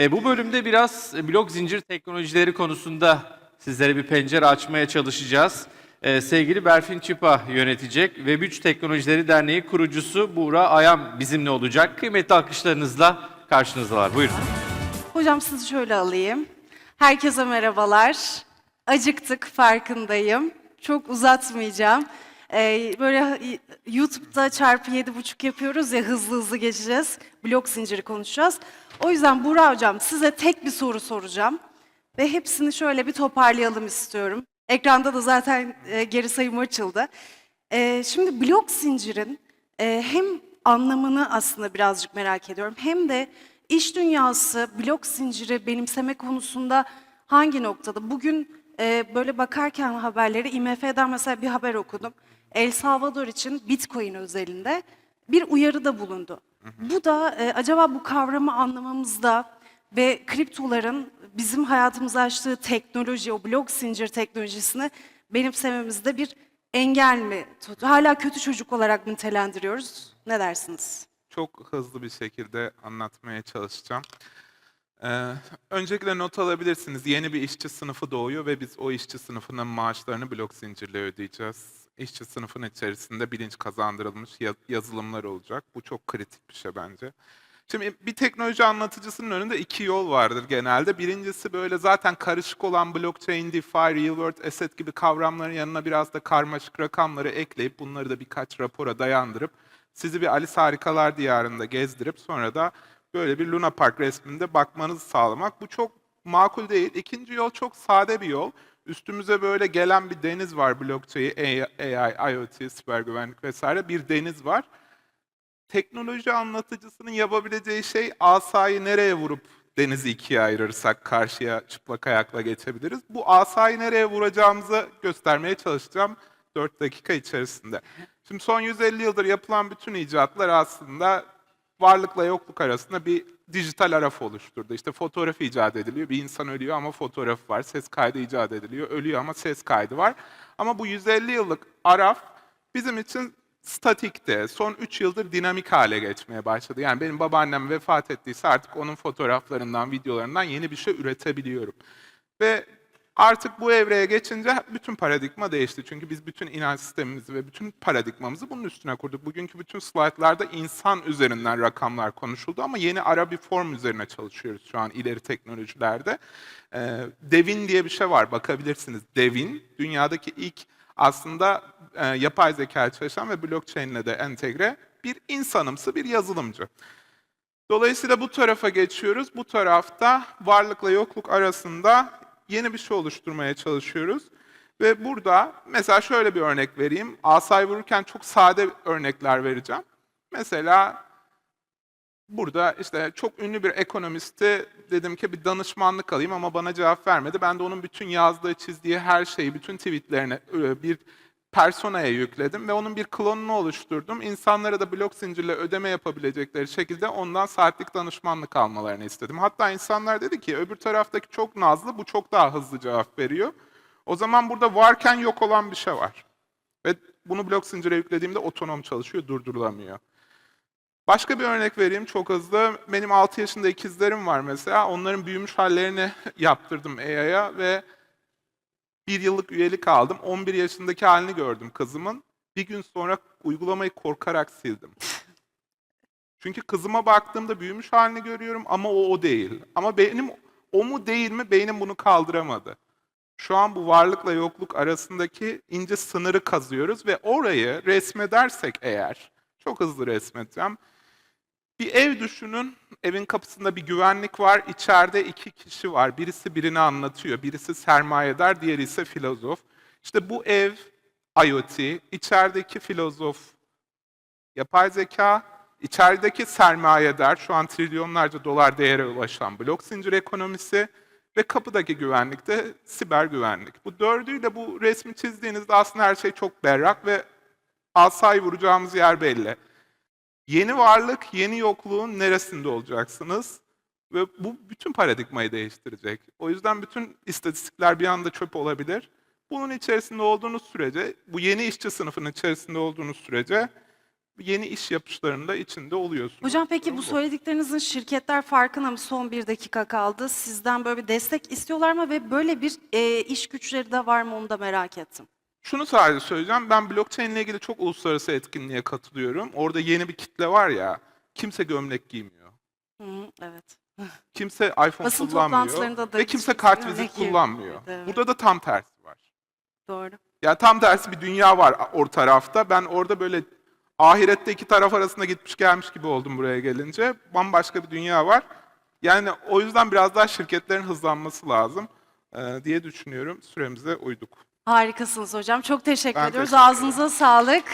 E, bu bölümde biraz e, blok zincir teknolojileri konusunda sizlere bir pencere açmaya çalışacağız. E, sevgili Berfin Çıpa yönetecek. Web3 Teknolojileri Derneği kurucusu Buğra Ayam bizimle olacak. Kıymetli alkışlarınızla karşınızdalar. Buyurun. Hocam sizi şöyle alayım. Herkese merhabalar. Acıktık farkındayım. Çok uzatmayacağım. Ee, böyle YouTube'da çarpı yedi buçuk yapıyoruz ya hızlı hızlı geçeceğiz. Blok zinciri konuşacağız. O yüzden Buğra Hocam size tek bir soru soracağım. Ve hepsini şöyle bir toparlayalım istiyorum. Ekranda da zaten e, geri sayım açıldı. E, şimdi blok zincirin e, hem anlamını aslında birazcık merak ediyorum hem de iş dünyası blok zinciri benimseme konusunda hangi noktada? Bugün e, böyle bakarken haberleri IMF'den mesela bir haber okudum. El Salvador için Bitcoin özelinde bir uyarıda bulundu. Bu da e, acaba bu kavramı anlamamızda ve kriptoların bizim hayatımıza açtığı teknoloji, o blok zincir teknolojisini benimsememizde bir engel mi? Hala kötü çocuk olarak nitelendiriyoruz. Ne dersiniz? Çok hızlı bir şekilde anlatmaya çalışacağım. Ee, öncelikle not alabilirsiniz. Yeni bir işçi sınıfı doğuyor ve biz o işçi sınıfının maaşlarını blok zincirle ödeyeceğiz. İşçi sınıfının içerisinde bilinç kazandırılmış ya- yazılımlar olacak. Bu çok kritik bir şey bence. Şimdi bir teknoloji anlatıcısının önünde iki yol vardır genelde. Birincisi böyle zaten karışık olan blockchain, DeFi, real world asset gibi kavramların yanına biraz da karmaşık rakamları ekleyip bunları da birkaç rapora dayandırıp sizi bir Alice Harikalar Diyarı'nda gezdirip sonra da böyle bir Luna Park resminde bakmanızı sağlamak. Bu çok makul değil. İkinci yol çok sade bir yol. Üstümüze böyle gelen bir deniz var blockchain, AI, IoT, siber güvenlik vesaire bir deniz var teknoloji anlatıcısının yapabileceği şey asayı nereye vurup denizi ikiye ayırırsak karşıya çıplak ayakla geçebiliriz. Bu asayı nereye vuracağımızı göstermeye çalışacağım 4 dakika içerisinde. Şimdi son 150 yıldır yapılan bütün icatlar aslında varlıkla yokluk arasında bir dijital araf oluşturdu. İşte fotoğraf icat ediliyor, bir insan ölüyor ama fotoğraf var. Ses kaydı icat ediliyor, ölüyor ama ses kaydı var. Ama bu 150 yıllık araf bizim için statikti. Son 3 yıldır dinamik hale geçmeye başladı. Yani benim babaannem vefat ettiyse artık onun fotoğraflarından, videolarından yeni bir şey üretebiliyorum. Ve artık bu evreye geçince bütün paradigma değişti. Çünkü biz bütün inanç sistemimizi ve bütün paradigmamızı bunun üstüne kurduk. Bugünkü bütün slaytlarda insan üzerinden rakamlar konuşuldu ama yeni ara bir form üzerine çalışıyoruz şu an ileri teknolojilerde. Ee, Devin diye bir şey var, bakabilirsiniz. Devin, dünyadaki ilk aslında e, yapay zeka çalışan ve blockchain ile de entegre bir insanımsı bir yazılımcı. Dolayısıyla bu tarafa geçiyoruz. Bu tarafta varlıkla yokluk arasında yeni bir şey oluşturmaya çalışıyoruz. Ve burada mesela şöyle bir örnek vereyim. Asay vururken çok sade örnekler vereceğim. Mesela burada işte çok ünlü bir ekonomisti dedim ki bir danışmanlık alayım ama bana cevap vermedi. Ben de onun bütün yazdığı, çizdiği her şeyi, bütün tweetlerini e, bir personaya yükledim ve onun bir klonunu oluşturdum. İnsanlara da blok zincirle ödeme yapabilecekleri şekilde ondan saatlik danışmanlık almalarını istedim. Hatta insanlar dedi ki öbür taraftaki çok nazlı, bu çok daha hızlı cevap veriyor. O zaman burada varken yok olan bir şey var. Ve bunu blok zincire yüklediğimde otonom çalışıyor, durdurulamıyor. Başka bir örnek vereyim çok hızlı. Benim 6 yaşında ikizlerim var mesela. Onların büyümüş hallerini yaptırdım AI'ya ve bir yıllık üyelik aldım. 11 yaşındaki halini gördüm kızımın. Bir gün sonra uygulamayı korkarak sildim. Çünkü kızıma baktığımda büyümüş halini görüyorum ama o o değil. Ama benim o mu değil mi beynim bunu kaldıramadı. Şu an bu varlıkla yokluk arasındaki ince sınırı kazıyoruz ve orayı resmedersek eğer, çok hızlı resmedeceğim. Bir ev düşünün, evin kapısında bir güvenlik var, içeride iki kişi var. Birisi birini anlatıyor, birisi sermayedar, diğeri ise filozof. İşte bu ev IoT, içerideki filozof yapay zeka, içerideki sermayedar, şu an trilyonlarca dolar değere ulaşan blok zincir ekonomisi ve kapıdaki güvenlik de siber güvenlik. Bu dördüyle bu resmi çizdiğinizde aslında her şey çok berrak ve asayı vuracağımız yer belli. Yeni varlık, yeni yokluğun neresinde olacaksınız? Ve bu bütün paradigmayı değiştirecek. O yüzden bütün istatistikler bir anda çöp olabilir. Bunun içerisinde olduğunuz sürece, bu yeni işçi sınıfının içerisinde olduğunuz sürece yeni iş yapışlarında içinde oluyorsunuz. Hocam peki bu söylediklerinizin şirketler farkına mı? Son bir dakika kaldı. Sizden böyle bir destek istiyorlar mı? Ve böyle bir e, iş güçleri de var mı onu da merak ettim. Şunu sadece söyleyeceğim. Ben blockchain ile ilgili çok uluslararası etkinliğe katılıyorum. Orada yeni bir kitle var ya. Kimse gömlek giymiyor. Hı, evet. Kimse iPhone Basın kullanmıyor. da Ve kimse hiç kart gömlek vizit giymiyor. kullanmıyor. Evet. Burada da tam tersi var. Doğru. Yani tam tersi bir dünya var o tarafta. Ben orada böyle ahirette iki taraf arasında gitmiş gelmiş gibi oldum buraya gelince. Bambaşka bir dünya var. Yani o yüzden biraz daha şirketlerin hızlanması lazım diye düşünüyorum. Süremize uyduk. Harikasınız hocam. Çok teşekkür Ben ediyoruz. teşekkür ederim. Ağzınıza sağlık.